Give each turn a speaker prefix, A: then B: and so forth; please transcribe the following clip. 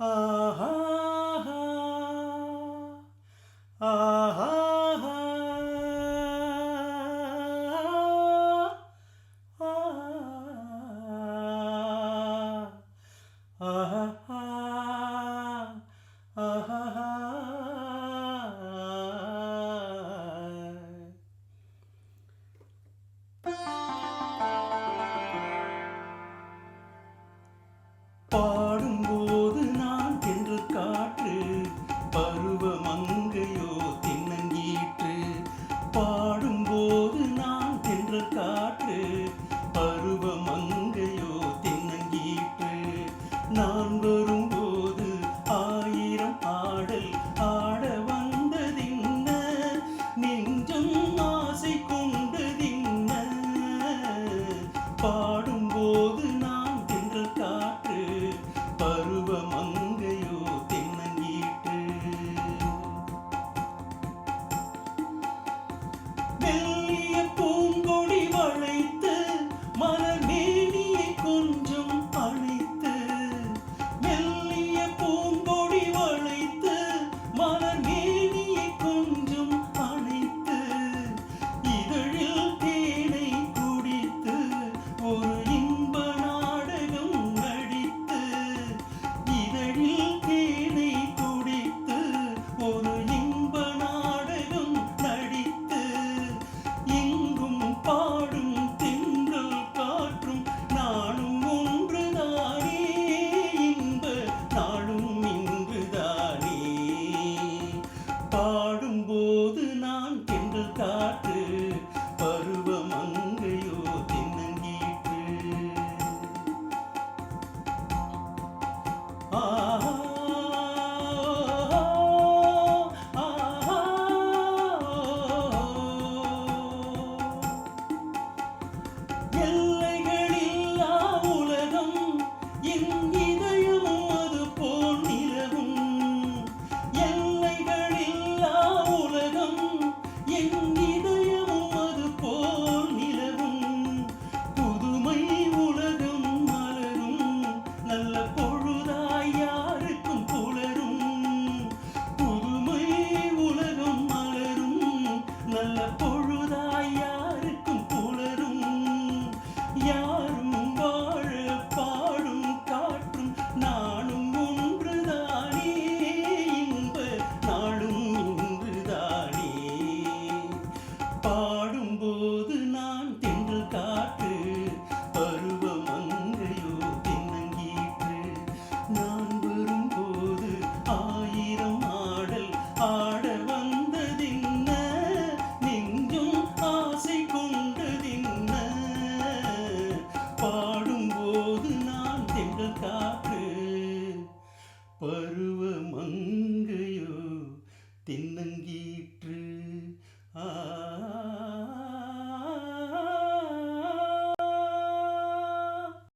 A: Ah, ha, ஆட வந்ததின்ன நெஞ்சும் ஆசை கொண்டதின்ன பாடும் போது நான் தின்று காட்டு பருவம் அங்கையோ தின்னங்கீற்று நான் வரும்போது ஆயிரம் ஆடல் ஆட வந்ததின்ன நெஞ்சும் ஆசை கொண்டதின்ன. பாடும்போது நான் தின்று காற்று பரு